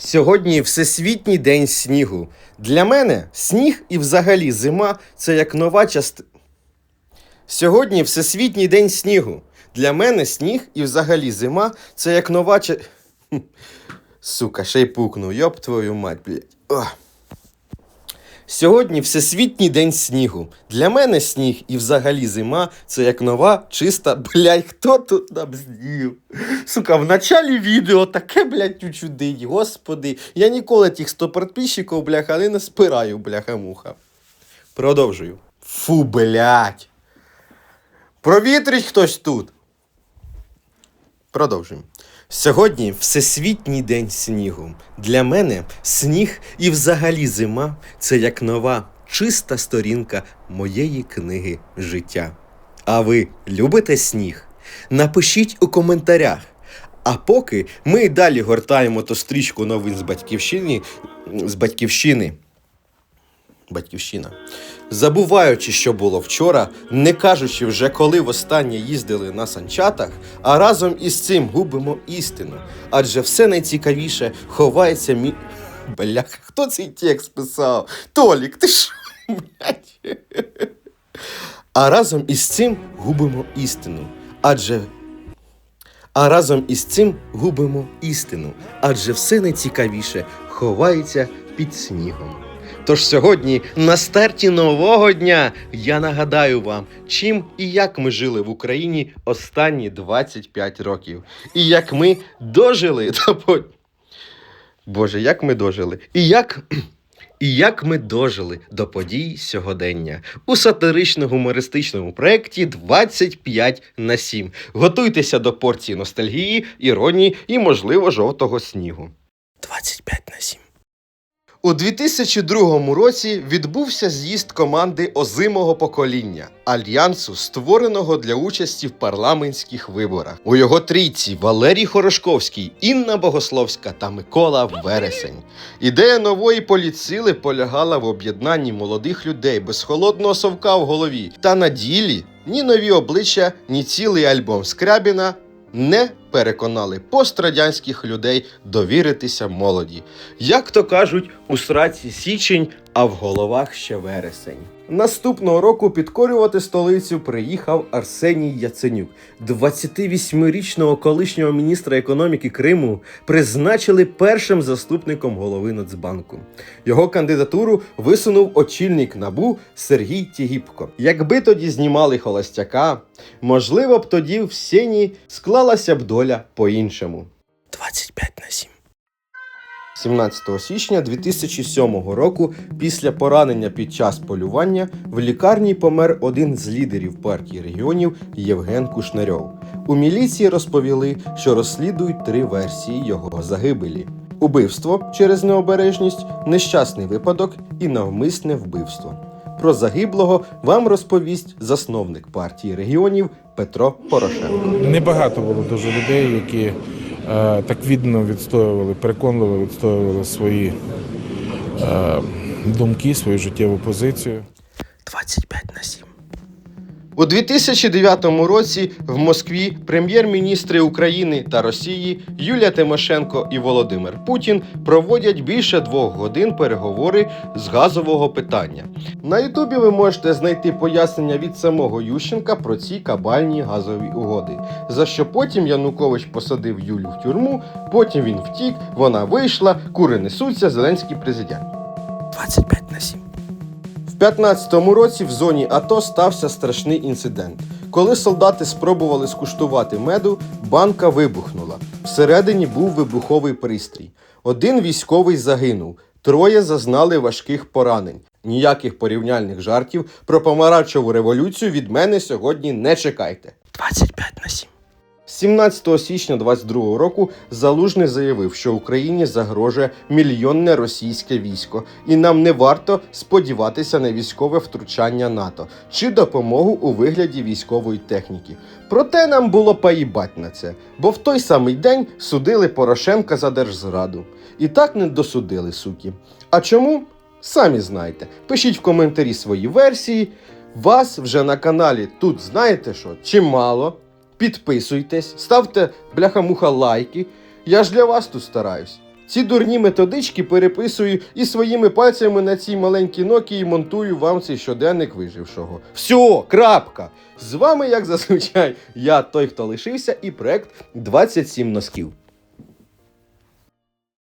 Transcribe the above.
Сьогодні Всесвітній день снігу. Для мене сніг і взагалі зима це як нова частина. Сьогодні Всесвітній день снігу. Для мене сніг і взагалі зима це як нова ча... Сука, ще й пукнув, йоп твою мать, блядь. Сьогодні Всесвітній день снігу. Для мене сніг і взагалі зима це як нова, чиста, блядь, хто тут набздів? Сука, в началі відео таке, блядь, учудить, господи. Я ніколи тих 100 підписчиків, бляха, не спираю, бляха-муха. Продовжую. Фу, блядь. Провітрить хтось тут. Продовжуємо. Сьогодні Всесвітній день снігу. Для мене сніг і взагалі зима це як нова, чиста сторінка моєї книги життя. А ви любите сніг? Напишіть у коментарях. А поки ми й далі гортаємо ту стрічку новин з батьківщини, з батьківщини. Батьківщина. Забуваючи, що було вчора, не кажучи вже, коли востаннє їздили на санчатах, а разом із цим губимо істину. Адже все найцікавіше ховається мі. Бляха, хто цей текст писав? Толік, ти що? А разом із цим губимо істину. Адже а разом із цим губимо істину, адже все найцікавіше ховається під снігом. Тож сьогодні, на старті нового дня, я нагадаю вам, чим і як ми жили в Україні останні 25 років, і як ми дожили до. Боже, як ми дожили, і як. І як ми дожили до подій сьогодення у сатирично-гумористичному проєкті 25 на 7. Готуйтеся до порції ностальгії, іронії і, можливо, жовтого снігу. 25 на 7. У 2002 році відбувся з'їзд команди озимого покоління альянсу, створеного для участі в парламентських виборах. У його трійці Валерій Хорошковський, Інна Богословська та Микола Вересень. Ідея нової політсили полягала в об'єднанні молодих людей без холодного совка в голові. Та на ділі ні нові обличчя, ні цілий альбом Скрябіна не переконали пострадянських людей довіритися молоді. Як то кажуть, у сраці січень, а в головах ще вересень. Наступного року підкорювати столицю приїхав Арсеній Яценюк. 28-річного колишнього міністра економіки Криму призначили першим заступником голови Нацбанку. Його кандидатуру висунув очільник набу Сергій Тігіпко. Якби тоді знімали холостяка, можливо б тоді в сіні склалася б доля по-іншому. 25 на 7. 17 січня 2007 року, після поранення під час полювання, в лікарні помер один з лідерів партії регіонів Євген Кушнарьов. У міліції розповіли, що розслідують три версії його загибелі: убивство через необережність, нещасний випадок і навмисне вбивство. Про загиблого вам розповість засновник партії регіонів Петро Порошенко. Небагато було дуже людей, які е, так віддано відстоювали, переконливо відстоювали свої е, думки, свою життєву позицію. 25 на 7. У 2009 році в Москві прем'єр-міністри України та Росії Юлія Тимошенко і Володимир Путін проводять більше двох годин переговори з газового питання. На Ютубі ви можете знайти пояснення від самого Ющенка про ці кабальні газові угоди. За що потім Янукович посадив Юлю в тюрму, потім він втік, вона вийшла, кури несуться, Зеленський президент. 25 на 7. В 15-му році в зоні АТО стався страшний інцидент. Коли солдати спробували скуштувати меду, банка вибухнула. Всередині був вибуховий пристрій. Один військовий загинув, троє зазнали важких поранень. Ніяких порівняльних жартів про помаранчеву революцію від мене сьогодні не чекайте. 25 на 7. 17 січня 22 року Залужний заявив, що Україні загрожує мільйонне російське військо, і нам не варто сподіватися на військове втручання НАТО чи допомогу у вигляді військової техніки. Проте нам було поїбать на це, бо в той самий день судили Порошенка за держзраду. І так не досудили, суки. А чому? Самі знаєте. Пишіть в коментарі свої версії. Вас вже на каналі тут знаєте що? Чимало. Підписуйтесь, ставте бляха-муха лайки. Я ж для вас тут стараюсь. Ці дурні методички переписую і своїми пальцями на цій маленькій і монтую вам цей щоденник вижившого. Все, крапка! З вами, як зазвичай, я той, хто лишився, і проект 27 носків.